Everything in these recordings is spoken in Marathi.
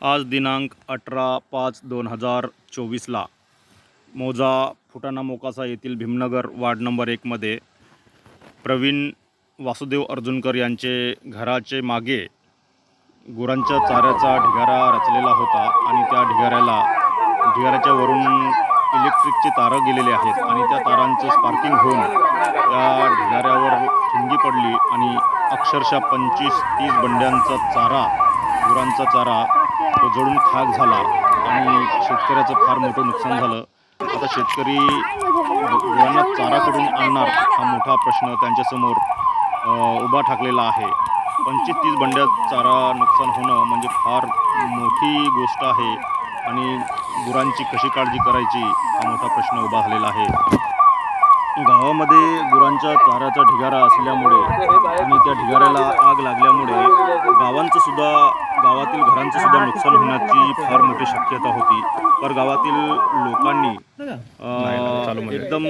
आज दिनांक अठरा पाच दोन हजार चोवीसला मोजा फुटाणा मोकासा येथील भीमनगर वार्ड नंबर एकमध्ये प्रवीण वासुदेव अर्जुनकर यांचे घराचे मागे गुरांच्या चाऱ्याचा ढिगारा रचलेला होता आणि त्या ढिगाऱ्याला ढिगाऱ्याच्या वरून इलेक्ट्रिकचे तारं गेलेले आहेत आणि त्या तारांचं स्पार्किंग होऊन त्या ढिगाऱ्यावर ठिंगी पडली आणि अक्षरशः पंचवीस तीस बंड्यांचा चारा गुरांचा चारा तो जळून खाक झाला आणि शेतकऱ्याचं फार मोठं नुकसान झालं. आता शेतकरी गुरांना चारा करून आणणार हा मोठा प्रश्न त्यांच्यासमोर उभा ठाकलेला आहे. पंचवीस तीस बंड्यात चारा नुकसान होणं म्हणजे फार मोठी गोष्ट आहे आणि गुरांची कशी काळजी करायची हा मोठा प्रश्न उभा झालेला आहे. गावामध्ये गुरांच्या चाऱ्याचा ढिगारा असल्यामुळे आणि त्या ढिगाऱ्याला आग लागल्यामुळे गावांचं सुद्धा गावातील घरांचं सुद्धा नुकसान होण्याची फार मोठी शक्यता होती. पर गावातील लोकांनी एकदम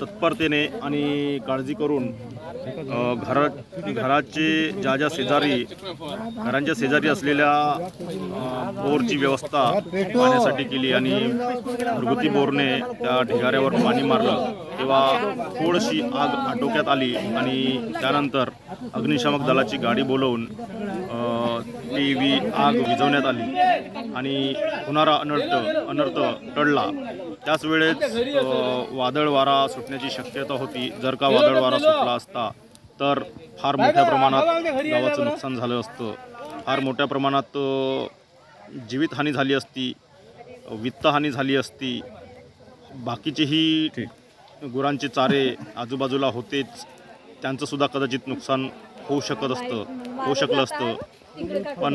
तत्परतेने आणि काळजी करून घरा घराचे ज्या ज्या शेजारी घरांच्या शेजारी असलेल्या बोरची व्यवस्था पाण्यासाठी केली आणि घरगुती बोरने त्या ढिगाऱ्यावर पाणी मारलं. तेव्हा थोडीशी आग आटोक्यात आली आणि त्यानंतर अग्निशामक दलाची गाडी बोलवून ती वी आग विझवण्यात आली आणि होणारा अनर्थ अनर्थ टळला. त्याच वेळेस वादळ वारा सुटण्याची शक्यता होती. जर का वादळ वारा सुटला असता तर फार मोठ्या प्रमाणात गावाचं नुकसान झालं असतं. फार मोठ्या प्रमाणात जीवितहानी झाली असती वित्तहानी झाली असती. बाकीचेही गुरांचे चारे आजूबाजूला होतेच त्यांचं सुद्धा कदाचित नुकसान होऊ शकत असतं होऊ शकलं असतं. पण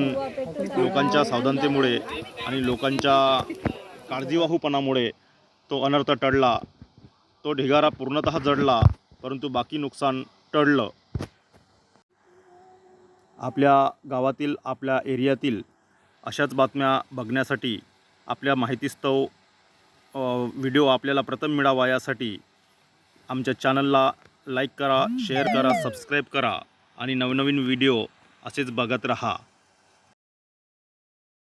लोकांच्या सावधानतेमुळे आणि लोकांच्या काळजीवाहूपणामुळे तो अनर्थ टळला. तो ढिगारा पूर्णतः जडला परंतु बाकी नुकसान टळलं. आपल्या गावातील आपल्या एरियातील अशाच बातम्या बघण्यासाठी आपल्या माहितीस्तव व्हिडिओ आपल्याला प्रथम मिळावा यासाठी आमच्या चॅनलला लाईक करा शेअर करा सबस्क्राईब करा. आणि नवनवीन व्हिडिओ असेच बघत राहा.